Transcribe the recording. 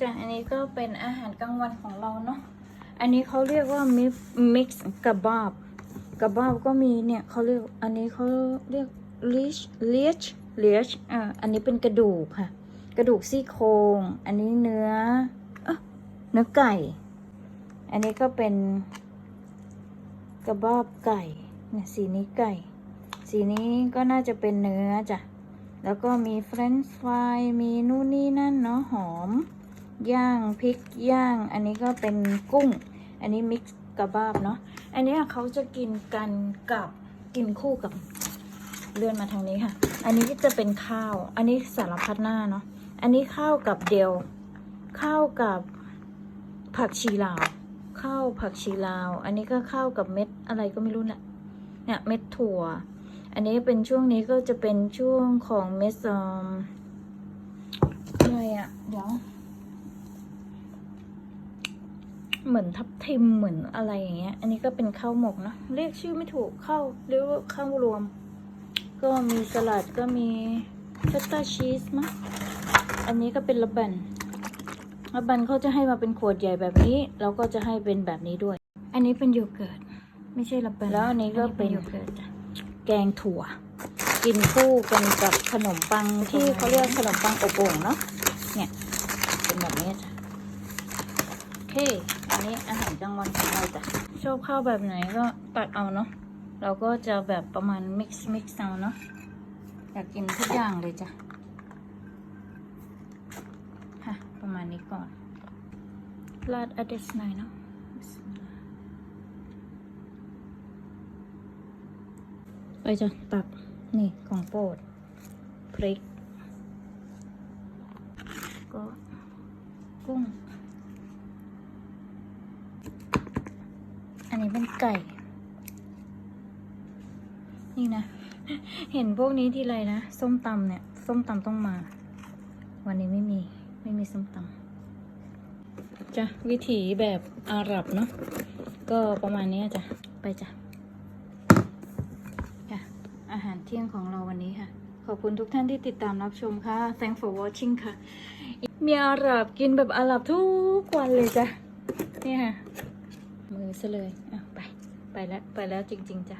จ้ะอันนี้ก็เป็นอาหารกลางวันของเราเนาะอันนี้เขาเรียกว่ามิมิกซ์กะบาบกะบาบก็มีเนี่ยเขาเรียกอันนี้เขาเรียกลิชลิชลิชอ่าอันนี้เป็นกระดูกค่ะ กระดูกซี่โครงอันนี้เนื้ออเนื้อไก่ อันนี้ก็เป็นกระบาบไก่เนี่ยสีนี้ไก่ สีนี้ก็น่าจะเป็นเนื้อจ้ะแล้วก็มีเฟรนช์ฟรายมีนู่นนี่นั่นเนาะหอม ย่างพริกย่าง อันนี้ก็เป็นกุ้ง อันนี้มิกซ์กะบาบเนาะอันนี้เขาจะกินกันกับกินคู่กับเลื่อนมาทางนี้ค่ะ อันนี้จะเป็นข้าว อันนี้สารพัดหน้าเนาะอันนี้ข้าวกับเดียว ข้าวกับผักชีลาว ข้าวผักชีลาว อันนี้ก็ข้าวกับเม็ดอะไรก็ไม่รู้น่ะเนี่ยเม็ดถั่ว อันนี้เป็นช่วงนี้ก็จะเป็นช่วงของเมสซอมอะไรอะเดี๋ยว เหมือนทับทิมเหมือนอะไรอย่างเงี้ย อันนี้ก็เป็นข้าวหมกเนอะเรียกชื่อไม่ถูกข้าวเรียกว่าข้าวรวม ก็มีสลัดก็มีเฟตตาชีสมั้งอันนี้ก็เป็นระบันระบันเขาจะให้มาเป็นขวดใหญ่แบบนี้ แล้วก็จะให้เป็นแบบนี้ด้วย อันนี้เป็นโยเกิร์ตไม่ใช่ระบันแล้วอันนี้ก็เป็นโยเกิร์ตจ้ะแกงถั่ว กินคู่กันกับขนมปังที่เขาเรียกขนมปังอบโอ่งเนาะเนี่ยเป็นแบบนี้จ้ะโอันนี้อาหารกลางวันของเราจ้ะชอบข้าวแบบไหนก็ตัดเอาเนาะเราก็จะแบบประมาณ mix mix เอาเนาะอยากกินทุกอย่างเลยจ้ะฮะประมาณนี้ก่อนราดอเดสหน่อยเนาะไปจ้ะตักนี่ของโปรดพริกก็กุ้ง อันนี้เป็นไก่ นี่นะ เห็นพวกนี้ทีไรนะ ส้มตำเนี่ย ส้มตำต้องมา วันนี้ไม่มี ไม่มีส้มตำจ้ะ วิถีแบบอาหรับเนาะ ก็ประมาณนี้จ้ะ ไปจ้ะค่ะอาหารเที่ยงของเราวันนี้ค่ะ ขอบคุณทุกท่านที่ติดตามรับชมค่ะ thanks for watching ค่ะ มีอาหรับกินแบบอาหรับทุกวันเลยจ้ะ นี่ค่ะ มือซะเลยอะไป ไปแล้ว ไปแล้วจริง ๆจ้ะ